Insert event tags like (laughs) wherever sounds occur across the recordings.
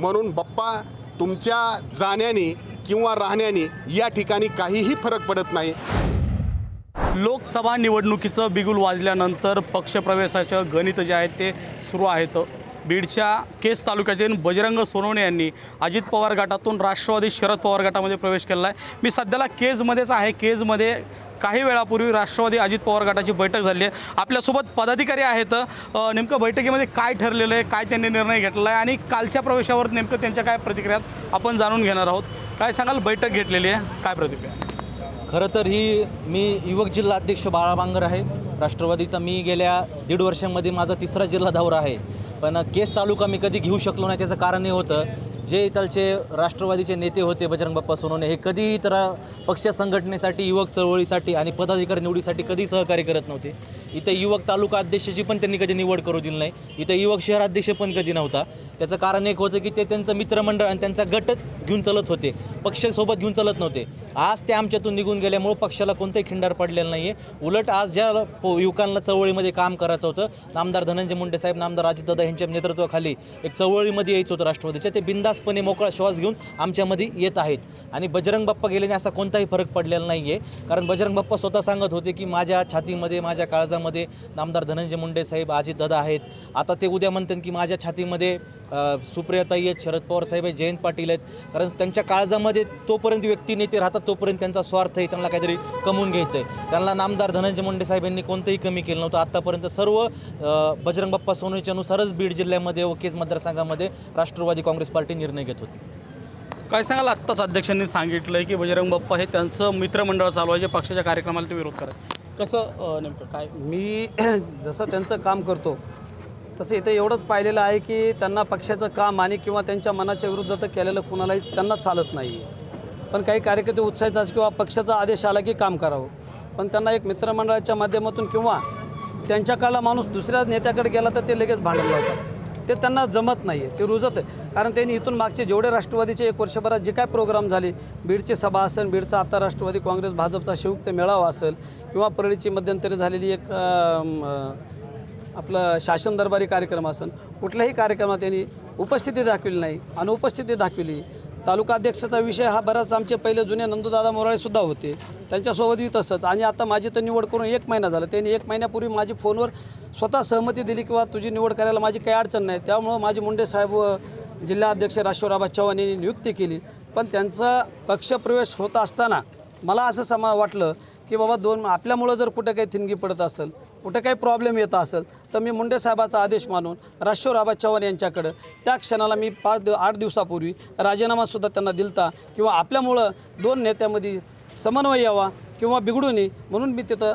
म्हणून बाप्पा तुमच्या जाण्याने किंवा राहण्याने या ठिकाणी काहीही फरक पडत नाही. लोकसभा निवडणुकीचं बिगुल वाजल्यानंतर पक्षप्रवेशाचं गणित जे आहे ते सुरू आहेत बीडच्या केस तालुक्यातील बजरंग सोनवणे यांनी अजित पवार गटातून राष्ट्रवादी शरद पवार गटामध्ये प्रवेश केला आहे. मी सध्याला केजमध्येच आहे. केजमध्ये काही वेळापूर्वी राष्ट्रवादी अजित पवार गटाची बैठक झाली आहे. आपल्यासोबत पदाधिकारी आहेत. नेमकं बैठकीमध्ये काय ठरलेलं आहे? काय त्यांनी निर्णय घेतला आहे? आणि कालच्या प्रवेशावर नेमकं त्यांच्या काय प्रतिक्रियात आपण जाणून घेणार आहोत. काय सांगाल? बैठक घेतलेली आहे. काय प्रतिक्रिया खरं तर ही मी युवक जिल्हा अध्यक्ष बाळा बांगर आहे. राष्ट्रवादीचा मी गेल्या दीड वर्षांमध्ये माझा तिसरा जिल्हा दौरा आहे. पण केस तालुका मी कधी घेऊ शकलो नाही त्याचं कारण हे होतं जे इथलचे राष्ट्रवादीचे नेते होते बजरंग बाप्पा सोनवणे हे कधी तर पक्ष संघटनेसाठी युवक चळवळीसाठी आणि पदाधिकारी निवडीसाठी कधी सहकार्य करत नव्हते. इथे युवक तालुका अध्यक्षाची पण त्यांनी कधी निवड करू दिली नाही. इथं युवक शहराध्यक्ष पण कधी नव्हता. त्याचं कारण एक होतं की ते त्यांचं मित्रमंडळ आणि त्यांचा गटच घेऊन चालत होते. पक्षासोबत घेऊन चालत नव्हते. आज ते आमच्यातून निघून गेल्यामुळं पक्षाला कोणताही खिंडार पडलेला नाही आहे उलट आज ज्या पो युवकांना चळवळीमध्ये काम करायचं होतं नामदार धनंजय मुंडे साहेब नामदार अजितदादा यांच्या नेतृत्वाखाली एक चळवळीमध्ये यायचं होतं राष्ट्रवादीच्या. ते बिंदास बिंदासपणे मोकळा श्वास घेऊन आमच्यामध्ये येत आहेत. आणि बजरंग बाप्पा गेल्याने असा कोणताही फरक पडलेला नाही आहे कारण बजरंग बाप्पा स्वतः सांगत होते की माझ्या छातीमध्ये माझ्या काळजामध्ये नामदार धनंजय मुंडे साहेब अजितदादा आहेत. आता ते उद्या म्हणतात की माझ्या छातीमध्ये सुप्रियाताई आहेत शरद पवार साहेब आहेत जयंत पाटील आहेत. कारण त्यांच्या काळजामध्ये तोपर्यंत व्यक्ती नेते राहतात तोपर्यंत त्यांचा स्वार्थ आहे त्यांना काहीतरी कमवून घ्यायचं आहे त्यांना नामदार धनंजय मुंडे साहेब यांनी कोणतंही कमी केलं नव्हतं. आत्तापर्यंत सर्व बजरंग बाप्पा सोनवणेच्यानुसारच बीड जिल्ह्यामध्ये व केज मतदारसंघामध्ये राष्ट्रवादी काँग्रेस पार्टी निर्णय घेत होती. काय सांगाल आत्ताच अध्यक्षांनी सांगितलं की बजरंग बाप्पा हे त्यांचं मित्रमंडळ चालवायचे पक्षाच्या कार्यक्रमाला ते विरोध करायचे कसं नेमकं काय? मी (clears throat) जसं त्यांचं काम करतो तसं इथे एवढंच पाहिलेलं आहे की त्यांना पक्षाचं काम आणि किंवा त्यांच्या मनाच्या विरुद्ध तर केलेलं कुणालाही त्यांना चालत नाही आहे पण काही कार्यकर्ते उत्साहित किंवा पक्षाचा आदेश आला की काम करावं. पण त्यांना एक मित्रमंडळाच्या माध्यमातून किंवा त्यांच्या काळाला माणूस दुसऱ्या नेत्याकडे गेला तर ते लगेच भांडण लावतात. ते त्यांना जमत नाही आहे ते रुजत आहे. कारण त्यांनी इथून मागचे जेवढे राष्ट्रवादीचे एक वर्षभरात जे काय प्रोग्राम झाले बीडची सभा असेल बीडचा आता राष्ट्रवादी काँग्रेस भाजपचा संयुक्त मेळावा असेल किंवा परळीची मध्यंतरी झालेली एक आपलं शासन दरबारी कार्यक्रम असेल कुठल्याही कार्यक्रमात त्यांनी उपस्थिती दाखवली नाही. अनुपस्थिती दाखवली तालुका अध्यक्षाचा विषय हा बराच आमचे पहिले जुने नंदूदादा मोराळेसुद्धा होते. त्यांच्यासोबतही तसंच. आणि आता माझी तर निवड करून एक महिना झाला. त्यांनी एक महिन्यापूर्वी माझी फोनवर स्वतः सहमती दिली किंवा तुझी निवड करायला माझी काही अडचण नाही. त्यामुळं माझे मुंडे साहेब व जिल्हाध्यक्ष राष्ट्रराबा चव्हाण यांनी नियुक्ती केली. पण त्यांचा पक्षप्रवेश होत असताना मला असं समा वाटलं की बाबा दोन आपल्यामुळं जर कुठं काही थिणगी पडत असेल कुठं काही प्रॉब्लेम येत असेल तर मी मुंडे साहेबाचा आदेश मानून राष्ट्रराबा चव्हाण यांच्याकडं त्या क्षणाला मी पाच दिव आठ दिवसापूर्वी राजीनामासुद्धा त्यांना दिलता किंवा आपल्यामुळं दोन नेत्यामध्ये समन्वय यावा किंवा बिघडू नये म्हणून मी तिथं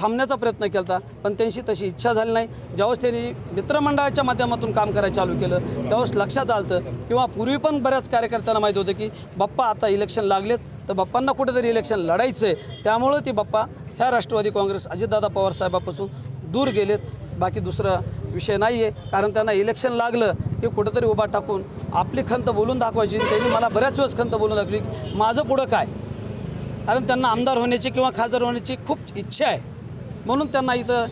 थांबण्याचा प्रयत्न केला होता पण त्यांची तशी इच्छा झाली नाही. ज्यावेळेस त्यांनी मित्रमंडळाच्या माध्यमातून काम करायला चालू केलं त्यावेळेस लक्षात आलं किंवा पूर्वी पण बऱ्याच कार्यकर्त्यांना माहीत होतं की बाप्पा आता इलेक्शन लागलेत तर बाप्पांना कुठेतरी इलेक्शन लढायचं आहे त्यामुळं ती बाप्पा ह्या राष्ट्रवादी काँग्रेस अजितदादा पवार साहेबापासून दूर गेलेत. बाकी दुसरा विषय नाही आहे कारण त्यांना इलेक्शन लागलं की कुठंतरी उभा टाकून आपली खंत बोलून दाखवायची. त्यांनी मला बऱ्याच वेळेस खंत बोलून दाखवली माझं पुढं काय? कारण त्यांना आमदार होण्याची किंवा खासदार होण्याची खूप इच्छा आहे. म्हणून त्यांना इथं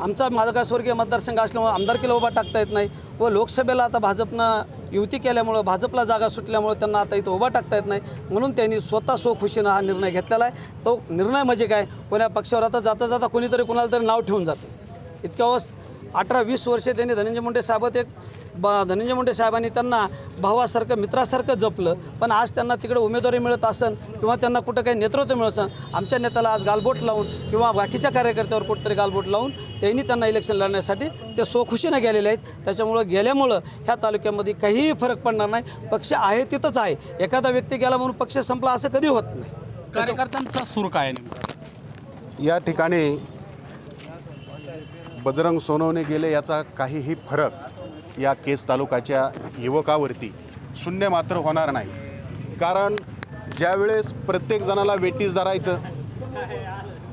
आमचा मागासवर्गीय मतदारसंघ असल्यामुळं आमदारकीला उभा टाकता येत नाही. व लोकसभेला आता भाजपनं युती केल्यामुळं भाजपला जागा सुटल्यामुळं त्यांना आता इथं उभा टाकता येत नाही. म्हणून त्यांनी स्वतः स्वखुशीनं हा निर्णय घेतलेला आहे. तो निर्णय म्हणजे काय? कोण्या पक्षावर आता जाता जाता कोणीतरी कोणाला तरी नाव ठेवून जाते. इतक्या वस अठरा वीस वर्षे त्यांनी धनंजय मुंडे साहेबात एक ब धनंजय मुंडे साहेबांनी त्यांना भावासारखं मित्रासारखं जपलं. पण आज त्यांना तिकडे उमेदवारी मिळत असन किंवा त्यांना कुठं काही नेतृत्व मिळत असन आमच्या नेत्याला आज गालबोट लावून किंवा बाकीच्या कार्यकर्त्यावर कुठंतरी गालबोट लावून त्यांनी त्यांना इलेक्शन लढण्यासाठी ते स्वखुशीनं गेलेले आहेत. त्याच्यामुळं गेल्यामुळं ह्या तालुक्यामध्ये काहीही फरक पडणार नाही. पक्ष आहे तिथंच आहे. एखादा व्यक्ती गेला म्हणून पक्ष संपला असं कधी होत नाही. कार्यकर्त्यांचा सूर काय आहे नेमका? या ठिकाणी बजरंग सोनवणे गेले याचा काहीही फरक या केस तालुक्याच्या युवकावरती शून्य मात्र होणार नाही. कारण ज्यावेळेस प्रत्येक जणाला वेटीस धरायचं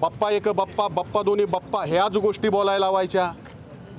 बप्पा एक बप्पा बप्पा दोन्ही बप्पा ह्याच गोष्टी बोलायला लावायच्या.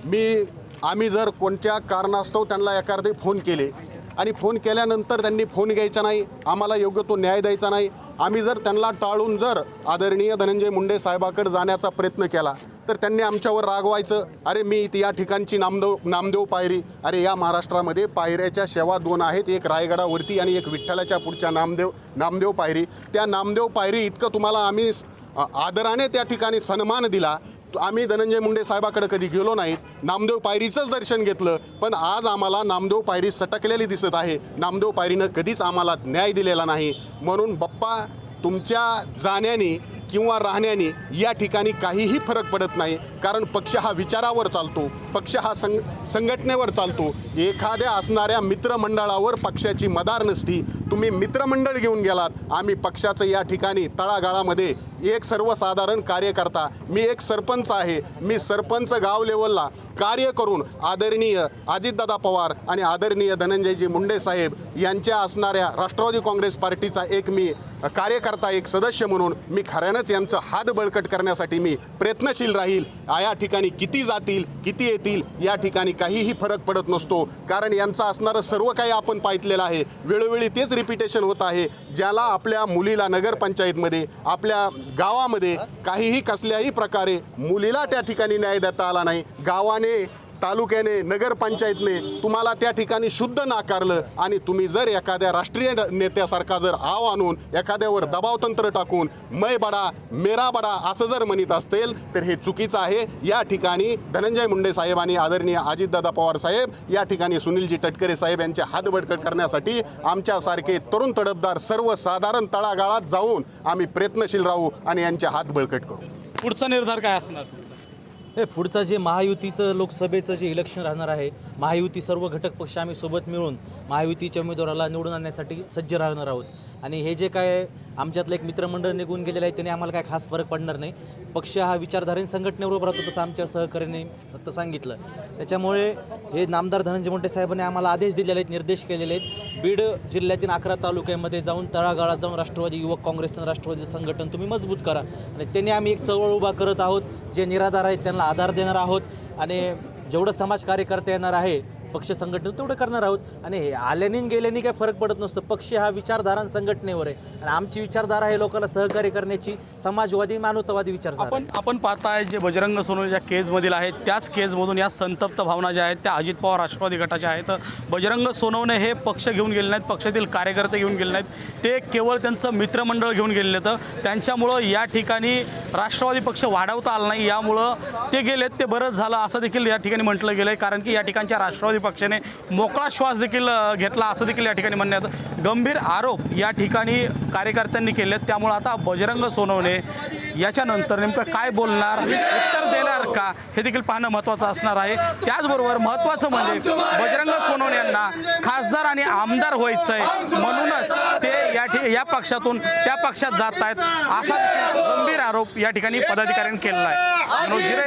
मी आम्ही जर कोणत्या कारणास्तव त्यांना एखादे फोन केले आणि फोन केल्यानंतर त्यांनी फोन घ्यायचा नाही आम्हाला योग्य तो न्याय द्यायचा नाही आम्ही जर त्यांना टाळून जर आदरणीय धनंजय मुंडे साहेबाकडे जाण्याचा प्रयत्न केला तर त्यांनी आमच्यावर रागवायचं. अरे मी इथे या ठिकाणची नामदेव नामदेव पायरी. अरे या महाराष्ट्रामध्ये पायऱ्याच्या शेवा दोन आहेत. एक रायगडावरती आणि एक विठ्ठलाच्या पुढच्या नामदेव नामदेव पायरी. त्या नामदेव पायरी इतकं तुम्हाला आम्ही आदराने त्या ठिकाणी सन्मान दिला. आम्ही धनंजय मुंडे साहेबाकडे कधी गेलो नाहीत. नामदेव पायरीचंच दर्शन घेतलं. पण आज आम्हाला नामदेव पायरी सटकलेली दिसत आहे. नामदेव पायरीनं कधीच आम्हाला न्याय दिलेला नाही. म्हणून बाप्पा तुमच्या जाण्याने किंवा राहण्याने या ठिकाणी काहीही फरक पडत नाही. कारण पक्ष हा विचारावर चालतो पक्ष हा संग संघटनेवर चालतो. एखाद्या असणाऱ्या मित्रमंडळावर पक्षाची मदार नसती. तुम्ही मित्रमंडळ घेऊन गेलात. आम्ही पक्षाचं या ठिकाणी तळागाळामध्ये एक सर्वसाधारण कार्यकर्ता मी एक सरपंच आहे. मी सरपंच गाव लेवलला कार्य करून आदरणीय अजितदादा पवार आणि आदरणीय धनंजयजी मुंडे साहेब यांच्या असणाऱ्या राष्ट्रवादी काँग्रेस पार्टीचा एक मी कार्यकर्ता एक सदस्य म्हणून मी खऱ्यानंच यांचं हात बळकट करण्यासाठी मी प्रयत्नशील राहील. या ठिकाणी किती जातील किती येतील या ठिकाणी काहीही फरक पडत नसतो. कारण यांचा असणारं सर्व काही आपण पाहितलेलं आहे. वेळोवेळी तेच रिपिटेशन होत आहे ज्याला आपल्या मुलीला नगरपंचायतमध्ये आपल्या गावामध्ये काहीही कसल्याही प्रकारे मुलीला त्या ठिकाणी न्याय देता आला नाही. गावाने तालुक्याने नगरपंचायतने तुम्हाला त्या ठिकाणी शुद्ध नाकारलं आणि तुम्ही जर एखाद्या राष्ट्रीय नेत्यासारखा जर आव आणून एखाद्यावर दबावतंत्र टाकून मै बडा मेरा बडा असं जर म्हणत असतील तर हे चुकीचं आहे. या ठिकाणी धनंजय मुंडे साहेब आणि आदरणीय अजितदादा पवार साहेब या ठिकाणी सुनीलजी टटकरे साहेब यांचे हात बडकट करण्यासाठी आमच्यासारखे तरुण तडफदार सर्वसाधारण तळागाळात जाऊन आम्ही प्रयत्नशील राहू आणि यांचे हात बळकट करू. पुढचा निर्धार काय असणार (laughs) पुढचं जे महायुतीचं लोकसभेचं जे इलेक्शन राहणार आहे महायुती सर्व घटक पक्ष आम्ही सोबत मिळून महायुतीच्या उमेदवाराला निवडून आणण्यासाठी सज्ज राहणार आहोत. आणि हे जे काय आमच्यातलं एक मित्रमंडळ निघून गेलेलं आहे त्याने आम्हाला काय खास फरक पडणार नाही. पक्ष हा विचारधारेने संघटनेबरोबर राहतो तसं आमच्या सहकार्याने फक्त सांगितलं. त्याच्यामुळे हे नामदार धनंजय मुंडे साहेबांनी आम्हाला आदेश दिलेले आहेत निर्देश केलेले आहेत. बीड जिल्ह्यातील अकरा तालुक्यामध्ये जाऊन तळागाळात जाऊन राष्ट्रवादी युवक काँग्रेसचं राष्ट्रवादी संघटन तुम्ही मजबूत करा. आणि त्यांनी आम्ही एक चळवळ उभा करत आहोत जे निराधार आहेत त्यांना आधार देणार आहोत. आणि जेवढं समाज कार्यकर्ते येणार आहे पक्ष संघटन तेवढं करणार आहोत. आणि हे आल्याने गेल्याने काय फरक पडत नसतं. पक्ष हा विचारधारा संघटनेवर आहे. आणि आमची विचारधारा आहे लोकांना सहकार्य करण्याची. समाजवादी मानवतावादी विचारधारा आपण आपण पाहताय जे बजरंग सोनवणे ज्या केजमधील आहेत त्याच केजमधून या संतप्त भावना ज्या आहेत त्या अजित पवार राष्ट्रवादी गटाच्या आहेत. बजरंग सोनवणे हे पक्ष घेऊन गेले नाहीत पक्षातील कार्यकर्ते घेऊन गेले नाहीत. ते केवळ त्यांचं मित्रमंडळ घेऊन गेलेले तर त्यांच्यामुळं या ठिकाणी राष्ट्रवादी पक्ष वाढवता आला नाही. यामुळं ते गेलेत ते बरंच झालं असं देखील या ठिकाणी म्हटलं गेलं आहे कारण की या ठिकाणच्या राष्ट्रवादी पक्षाने मोकळा श्वास देखील घेतला असं देखील या ठिकाणी म्हणण्यात गंभीर आरोप या ठिकाणी कार्यकर्त्यांनी केलेत. त्यामुळं आता बजरंग सोनवणे याच्यानंतर नेमकं काय बोलणार उत्तर देणार का हे देखील पाहणं महत्त्वाचं असणार आहे. त्याचबरोबर महत्त्वाचं म्हणजे बजरंग सोनवणे यांना खासदार आणि आमदार व्हायचं आहे म्हणूनच ते या ठि या पक्षातून त्या पक्षात जात आहेत. असा गंभीर आरोप या ठिकाणी पदाधिकाऱ्यांनी केलेला आहे. मनोज जिरे,